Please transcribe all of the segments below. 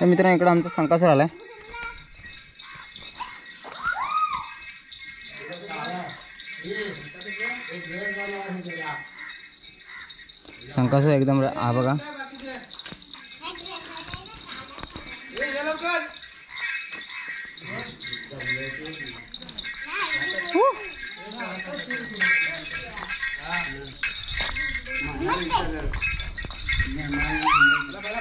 तर मित्रांनो इकडं आमचा संकासर आलाय. संकासर एकदम र- हा बघा.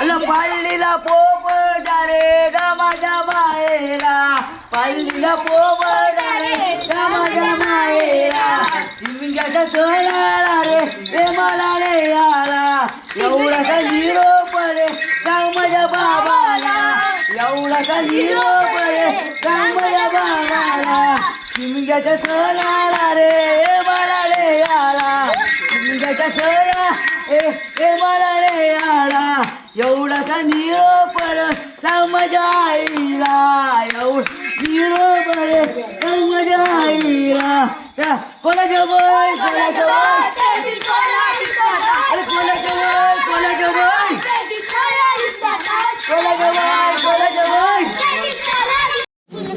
पल्लीला पोपटा रे ग माझ्या मायेला. पाळलीला पोपटा रे ग माझ्या मायेला. शिवलिंगाचा सण रे ते मला रे आला. एवढाचा झिरो पडे सांग माझ्या बाबाला. एवढाचा झिरो पडे सांग माझ्या बाबाला. शिवलिंगाचा सण आला रे मला रे आला. शिवलिंगाचा सण ए ए मला रे आला. निरोपर आईला एवढा निरोपर सांग आईला कोणाच्या बोल कोणाच्या बोल अरे कोणाच्या बोल कोणाच्या बोल कोणाच्या बोल कोणाच्या बोल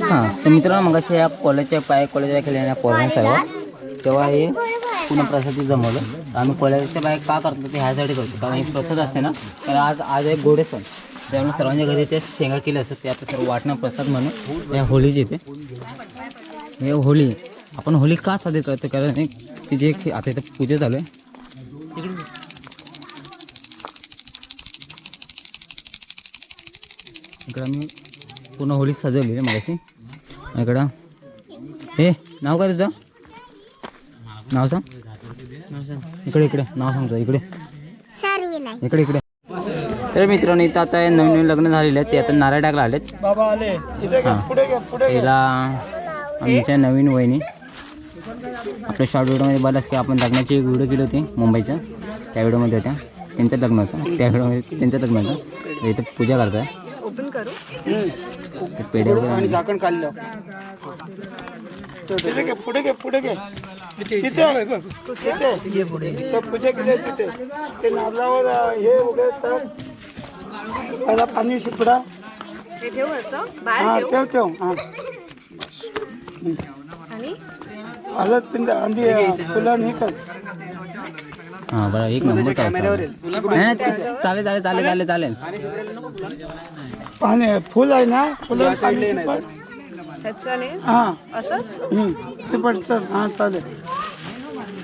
हां तर मित्रांनो मग या कॉलेजच्या पाय कॉलेजच्या केलेल्या पोरांचा आहे तेव्हा हे पूर्ण प्रसादी जमवलं. आम्ही पळ्याच्या बाहेर का करतो ते ह्यासाठी करतो. कारण हे प्रसाद असते ना तर आज आज एक गोडे सण. त्यामुळे सर्वांच्या घरी ते शेंगा केले असतात. ते आता सर्व वाटणं प्रसाद म्हणून. या होळीची येते हे होळी. आपण होळी का साजरी करतो? कारण एक तिची एक आता इथं पूजा चालू आहे. इकडं आम्ही पूर्ण होळी सजवली आहे मगाशी. इकडं हे नाव काय तुझं? नाव सांग. नाव सांग इकडे इकडे. नाव सांगतो इकडे. इकडे इकडे. तर मित्रांनो इथं आता हे नवीन नवीन लग्न झालेले आहेत. ते आता नारळ टाकला आलेत हां. हिला आमच्या नवीन वहिनी. आपल्या शॉर्ट व्हिडिओमध्ये बघास की आपण लग्नाची एक व्हिडिओ केली होती मुंबईच्या त्या व्हिडिओमध्ये होत्या. त्यांचं लग्न होतं. त्या व्हिडिओमध्ये त्यांचं लग्न होतं. इथं पूजा करताय. ते पेढे वगैरे आणि आणले. झाकण काढलं पुढे घे पुढे घे. तिथे तिथे ते पूजा केली तिथे. ते नारळावर अं, हे वगैरे तर पहिला पाणी शिपडा ते ठेवू असं? बाहेर हा ठेवू? ठेव ठेव. हा. आणि? हळद पिंड आणि फुलं हे कर. हां बरं एक नंबर कॅमेऱ्यावर चालेल चालेल चालेल चालेल चालेल. पाणी फुल आहे ना? फुलं पाणी शिपड ह्याच्याने? हा. असंच? हम्म. हा चालेल.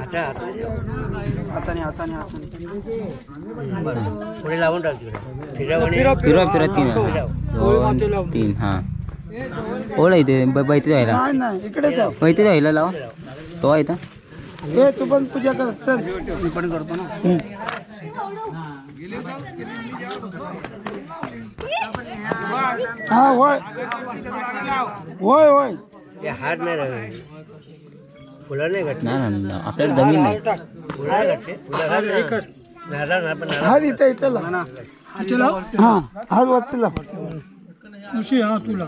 आता पहिले तिला तीन दोन तीन हां ओळ इथे बैठे जायला नाही नाही इकडे जाऊ बैती जायला लाव तो आहे इथं हे तू पण पूजा कर मी पण करतो ना. हा होय. होय होय. नाही ना ना, आपल्याला जमीन नाही. हा इथे इथे लाव. हा हा लाव. उशी हा तुला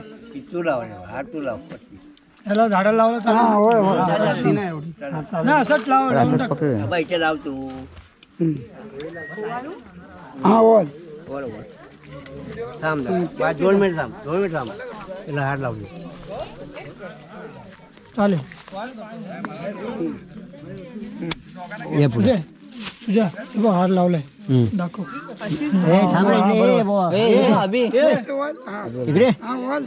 ह्याला झाडाला लावलं हा होय ती नाही. नाही असंच लाव लावून असंच टाक पकड हम्म. हा होय दोन मिनिट थांब दोन मिनिट थांब. त्याला हात लावली चालेल. ये पुढे. दे तुझ्या हे बघ हार लावलाय. दाखव. अभि. हा इकडे. हा वाल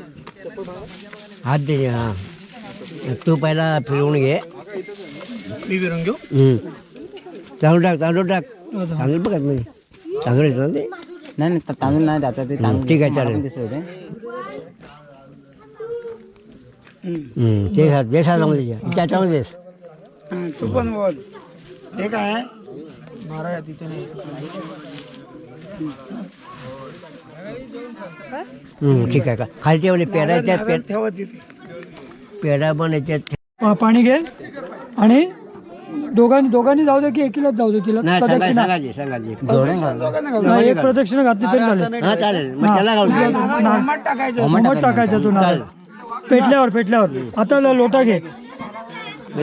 हात दे हा. तू पहिला फिरवून घे. मी विरून घेऊ? तांदूळ टाक तांदूळ टाक तांदूळ बघा म्हणजे तांदूळ येतात ना ते नाही नाही ता- तांदूळ नाही आता ते तांदूळ ठीक आहे, मला चालेल. पण दिसत होते हम्म, ते खा ते खा चांगलं त्याच्यामध्ये देस हा, तू पण बोल हे काय आहे? बस हम्म, ठीक आहे का खालच्या म्हणजे पेढा त्यात नारळ ठेवा तिथे पेढा पण याच्यात पा- पाणी घे आणि दोघांनी दोघांनी जाऊ दे की एकीलाच जाऊ दे तिला. नाही सांगा प्रदक्षिणा. नाही, एक प्रदक्षिणा घातली तरी चालेल. हा चालेल. मग त्याला टाकायचं. तू नारळ पेटल्यावर पेटल्यावर. आता ल- लोटा घे.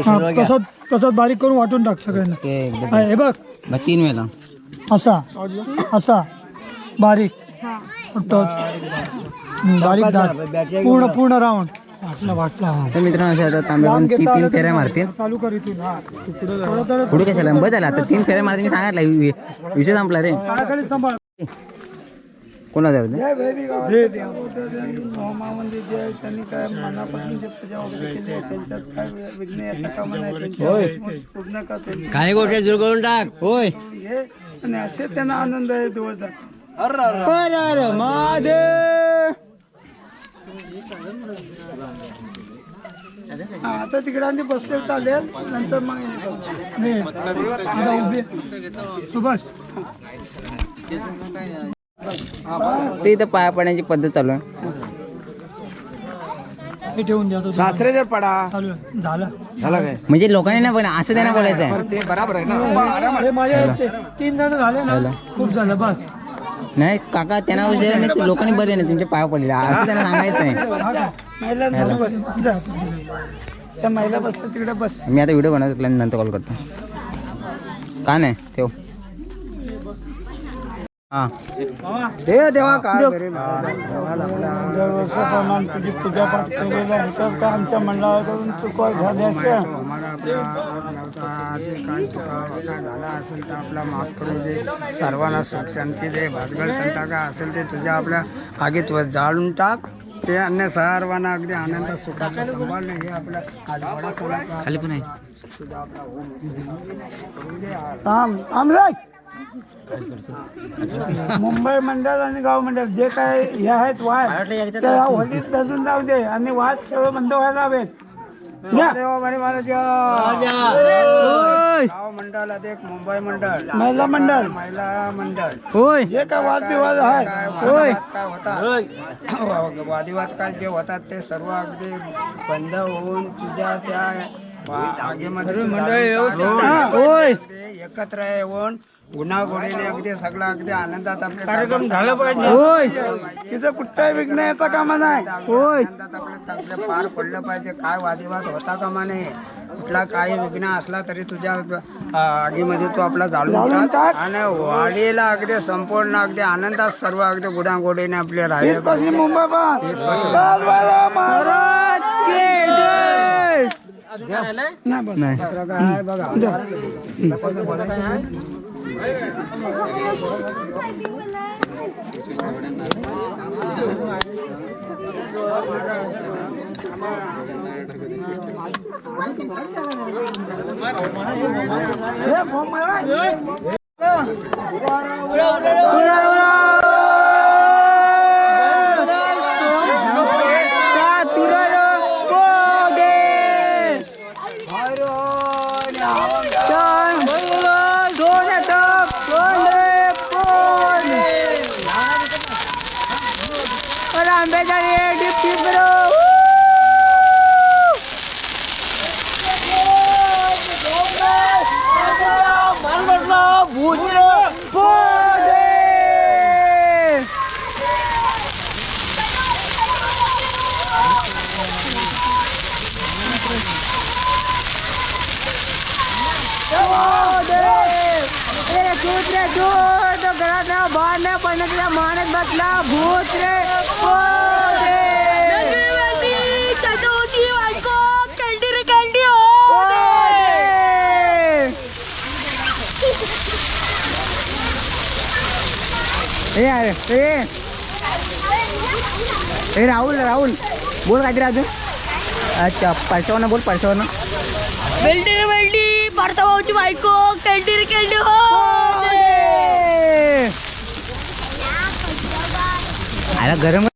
हा प्रसाद प्रसाद बारीक करून वाटून टाक सगळ्यांना. ते एकदम. हा, हे बघ. मग तीन वेळा असा. असा. बारीक. टच. हम्म, बारीक दाट पूर्ण पूर्ण राऊंड. वाटला वाटला. तर मित्रांनो असे आता तांबे पण ती तीन फेऱ्या मारतील. चालू कर इथून हा. थोडं थोडं पुढे कशाला? झाला आता तीन फेऱ्या मारतील मी सांगितलं वि- विषय संपला रे. सांभाळ. कोणा जाऊ दे? जे आहे त्यांनी काय मनापासून जे पूजा वगैरे केली आहे त्यांच्यात काय विघ्न येता कामा नाही त्यांची पूर्ण का त्यांची? काही गोष्टी दूर करून टाक. होय. घे आणि असे त्यांना आनंद आहे दिवसभर. हा, आता तिकडे आणि बसले चालेल नंतर मग. सुभाष. ते इथं पाया पडण्याची पद्धत चालू आहे. ठेवून द्या तो. सासरे जर पडा. चालू आहे. झालं. झाला काय? म्हणजे लोकांनी नाही पण असं त्यांना बोलायचं आहे ते बराबर आहे ना. माझ्या ते तीन जण झाले ना. खूप झालं बस. नाही काका त्यांना विषय नाही ते लोकांनी बरे नाही तुमच्या पाया पडलेले. असं त्यांना सांगायचं आहे. हा का? महिला बस तिकडे बस. मी आता व्हिडिओ बनवतो तुला नंतर कॉल करतो. का नाही? ठेव. हा. हे देवा काय दरवर्षाप्रमाणे तुझी पूजा पाठ केलेला आहे. तर का आमच्या मंडळाकडून चुकवा झाल्याच्या काय झाला असेल तर आपला माफ करू दे. सर्वांना सुख शांती दे. भाजगड तंटा काय असेल ते तुझ्या आपल्या आगीत जाळून टाक. ते अन्य सर्वांना अगदी आनंद सुखाचा संभाळणे हे आपल्या आज बडा सणाचा खाली पण आहे. थांब थांब रे. मुंबई मंडळ आणि गाव मंडळ जे काय हे आहेत वाद त्या होलीत धरून जाऊ. दे आणि वाद सगळं बंद व्हायला हवेत. गाव मुंबई मंडळ. महिला मंडळ. महिला मंडळ. होय. जे काय वादविवाद आहे? काय वादविवाद काय होतात वादविवाद काय जे होतात ते सर्व अगदी बंद होऊन तुझ्या त्या वा- आगीमध्ये. होय. एकत्र येऊन गुन्हा गोडीने अगदी सगळं अगदी आनंदात आपले कार्यक्रम झालं पाहिजे. होय. तिथं कुठलाही विघ्न येता कामा नाही होय आनंदात आपले चांगले पार पडलं पाहिजे. काय वादविवाद होता कामा नये कुठला काही विघ्न असला तरी तुझ्या अ, आगीमध्ये तू आपला जाळून टाक. आणि वाडीला अगदी संपूर्ण अगदी आनंदात सर्व अगदी गुणागोडीने आपले राहिले पाहिजे. मुंबई बाळा महाराज की जय. नाही. काय बघा. ఏ బొమ్మ हे भाऊ महाराज चटोती बायको कॅन्टीन ए अरे ए ए राहुल राहुल. बोल काहीतरी अजून. अच्छा परशावर ना बोल परशावर ना वेल्डी वेल्डी परसा भाऊची बायको. कॅन्डी रे हो. हो. अरे गरम